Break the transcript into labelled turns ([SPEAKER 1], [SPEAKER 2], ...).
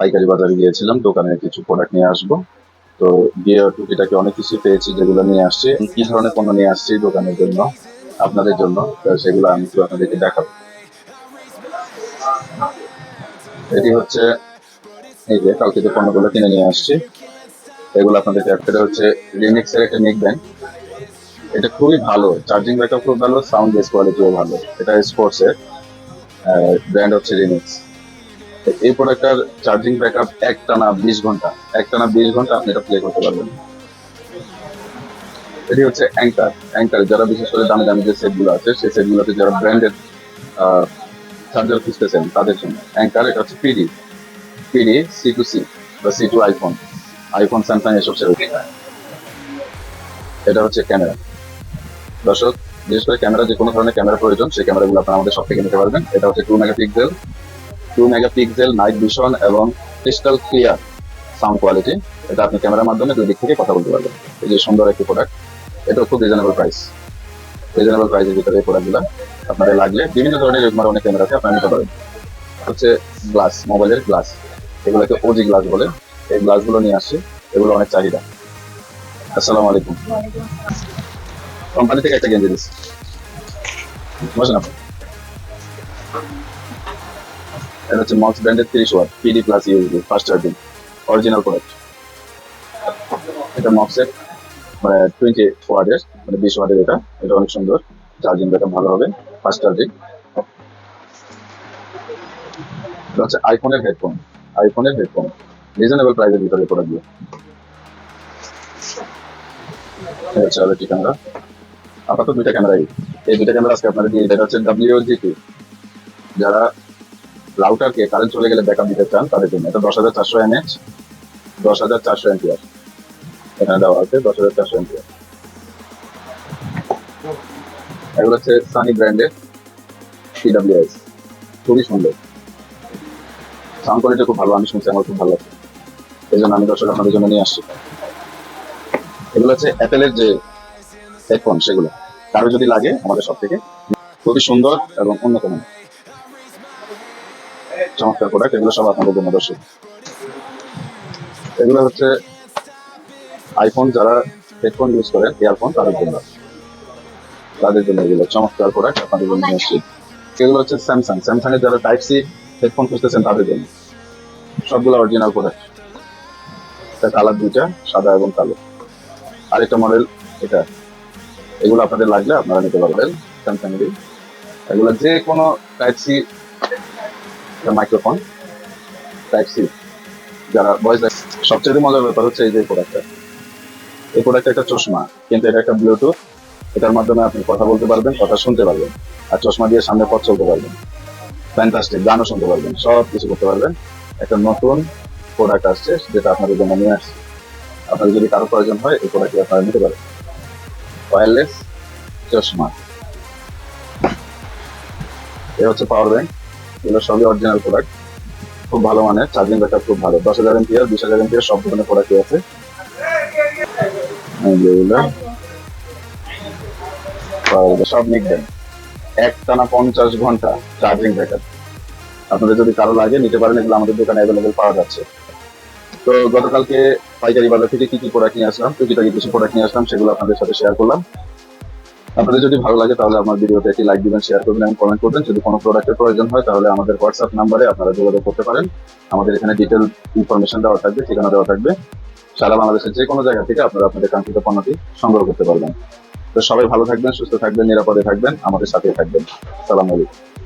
[SPEAKER 1] পাইকারি বাজারে গিয়েছিলাম, দোকানে কিছু প্রোডাক্ট নিয়ে আসব। তো গিয়ে টুকিটাকে অনেক কিছু পেয়েছি, যেগুলো নিয়ে আসছি। কি ধরনের পণ্য নিয়ে আসছি দোকানের জন্য, আপনাদের জন্য সেগুলো আমি একটু আপনাদেরকে দেখাবো। এটি হচ্ছে, এই যে কালকে যে পণ্যগুলো কিনে নিয়ে আসছি, এগুলো আপনাদেরকে একটা হচ্ছে রিমিক্স এর একটা নেক ব্যান্ড এটা খুবই ভালো চার্জিং ব্যাকআপ খুব ভালো সাউন্ড বেস কোয়ালিটিও ভালো। এটা স্পোর্টস এর ব্র্যান্ড হচ্ছে রিমিক্স এই প্রোডাক্টটার চার্জিং ব্যাকআপ একটানা বিশ ঘণ্টা, একটানা বিশ ঘণ্টা আপনি এটা প্লে করতে পারবেন। এটি হচ্ছে অ্যাঙ্কার অ্যাঙ্কার যারা বিশেষ করে দামি দামি যে সেটগুলো আছে, সেই সেটগুলোতে যারা ব্র্যান্ডেড চার্জার খুঁজতেছেন তাদের জন্য। অ্যাঙ্কার এটা হচ্ছে PD PD C to C বা C to iPhone iPhone Samsung এসব সেট এটা হচ্ছে ক্যামেরা দর্শক, বিশেষ করে ক্যামেরা যে কোনো ধরনের ক্যামেরা প্রয়োজন, সেই ক্যামেরাগুলো আপনারা আমাদের সব থেকে নিতে পারবেন। এটা হচ্ছে two megapixel two megapixel night vision এবং ক্রিস্টাল ক্লিয়ার সাউন্ড কোয়ালিটি এটা আপনি ক্যামেরার মাধ্যমে দুই দিক থেকে কথা বলতে পারবেন। এই যে সুন্দর একটি প্রোডাক্ট এটাও খুব রিজনেবল প্রাইস রিজনেবল প্রাইসের ভিতরে এই প্রোডাক্টগুলো আপনাদের লাগলে বিভিন্ন ধরনের এরকম অনেক আছে, আপনারা নিতে পারেন। হচ্ছে গ্লাস মোবাইলের গ্লাস এগুলোকে ওজি গ্লাস বলে। এই গ্লাসগুলো নিয়ে আসছি। এগুলো অনেক চাহিদা। আসসালামু আলাইকুম। কোম্পানি থেকে একটা গেঞ্জি দিচ্ছি। বসেন আপনি। এটা হচ্ছে মক্স ব্র্যান্ডের তিরিশ watt PD plus USB fast charging original product এটা মক্সের মানে টোয়েন্টি ওয়াটের মানে বিশ ওয়াটের এটা। এটা অনেক সুন্দর। চার্জিং ব্যাকআপ ভালো হবে ফাস্ট চার্জিং এটা হচ্ছে আইফোনের হেডফোন আইফোনের হেডফোন রিজনেবল প্রাইসের ভিতরে প্রোডাক্টগুলো ক্যামেরা আপাতত দুইটা ক্যামেরাই এই দুইটা ক্যামেরা আজকে আপনাদের দিয়ে এটা হচ্ছে ডাব্লিউজি যারা রাউটারকে কারেন্ট চলে গেলে ব্যাকআপ দিতে চান, তাদের জন্য। এটা দশ হাজার চারশো এমএচ দশ হাজার চারশো এখানে দেওয়া আছে দশ হাজার চারশো এমপিআর এগুলো হচ্ছে সানি ব্র্যান্ডের সিডাব্লিউএস খুবই সুন্দর। সাউন্ড কোয়ালিটি খুব ভালো, আমি শুনছি, আমার খুব ভালো লাগছে। এই জন্য আমি দর্শক আপনাদের জন্য নিয়ে আসছি। এগুলো হচ্ছে অ্যাপেলের যে হেডফোন সেগুলো। কারও যদি লাগে, আমাদের সব থেকে। খুবই সুন্দর এবং মানের চমৎকার প্রোডাক্ট এগুলো সব আপনাদের জন্য দর্শক। এগুলো হচ্ছে আইফোন যারা হেডফোন ইউজ করেন ইয়ারফোন তাদের জন্য। তাদের জন্য এগুলো চমৎকার প্রোডাক্ট আপনাদের জন্য নিয়ে এগুলো হচ্ছে স্যামসাং স্যামসাং এর যারা টাইপ সি হেডফোন খুঁজতেছেন, তাদের জন্য। সবগুলো অরিজিনাল প্রোডাক্ট কালার দুইটা, সাদা এবং কালো। আরেকটা মডেল এটা। এগুলো আপনাদের লাগলে আপনারা নিতে পারবেন স্যামসাং এর এগুলো যে কোনো type C microphone type C যারা ভয়েস সবচেয়ে মজার ব্যাপার হচ্ছে এই যে প্রোডাক্টটা এই প্রোডাক্টটা একটা চশমা, কিন্তু এটা একটা ব্লুটুথ এটার মাধ্যমে আপনি কথা বলতে পারবেন, কথা শুনতে পারবেন, আর চশমা দিয়ে সামনে পথ চলতে পারবেন। ফ্যান্টাস্টিক গানও শুনতে পারবেন সব কিছু করতে পারবেন। একটা নতুন প্রোডাক্ট আসছে, যেটা আপনাদের জন্য নিয়ে আসছে। আপনাদের যদি কারও প্রয়োজন হয়, এই প্রোডাক্টটি আপনারা নিতে পারেন। ওয়্যারলেস চশমা। এ হচ্ছে পাওয়ার ব্যাংক এগুলো সবই অরিজিনাল প্রোডাক্ট খুব ভালো চার্জিং ব্যাকআপ খুব ভালো। দশ হাজার বিশ হাজার সব ধরনের প্রোডাক্টই আছে। সব এক টানা পঞ্চাশ ঘণ্টা চার্জিং ব্যাকআপ আপনাদের যদি কারও লাগে, নিতে পারেন, এগুলো আমাদের দোকানে অ্যাভেলেবেল পাওয়া যাচ্ছে। তো গতকালকে পাইকারি বাজার থেকে কি কি প্রোডাক্ট নিয়ে আসলাম, টুকিটাকি কিছু প্রোডাক্ট নিয়ে আসলাম, সেগুলো আপনাদের সাথে শেয়ার করলাম। আপনাদের যদি ভালো লাগে তাহলে আমার ভিডিওতে একটি লাইক দিবেন শেয়ার করবেন এবং কমেন্ট করবেন। যদি কোনো প্রোডাক্টের প্রয়োজন হয় তাহলে আমাদের হোয়াটসঅ্যাপ নাম্বারে আপনারা যোগাযোগ করতে পারেন। আমাদের এখানে ডিটেল ইনফরমেশন দেওয়া থাকবে, ঠিকানা দেওয়া থাকবে। সারা বাংলাদেশের যে কোনো জায়গা থেকে আপনারা আপনাদের কাঙ্ক্ষিত পণ্যটি সংগ্রহ করতে পারবেন। তো সবাই ভালো থাকবেন, সুস্থ থাকবেন, নিরাপদে থাকবেন, আমাদের সাথে থাকবেন। সালাম আলাইকুম।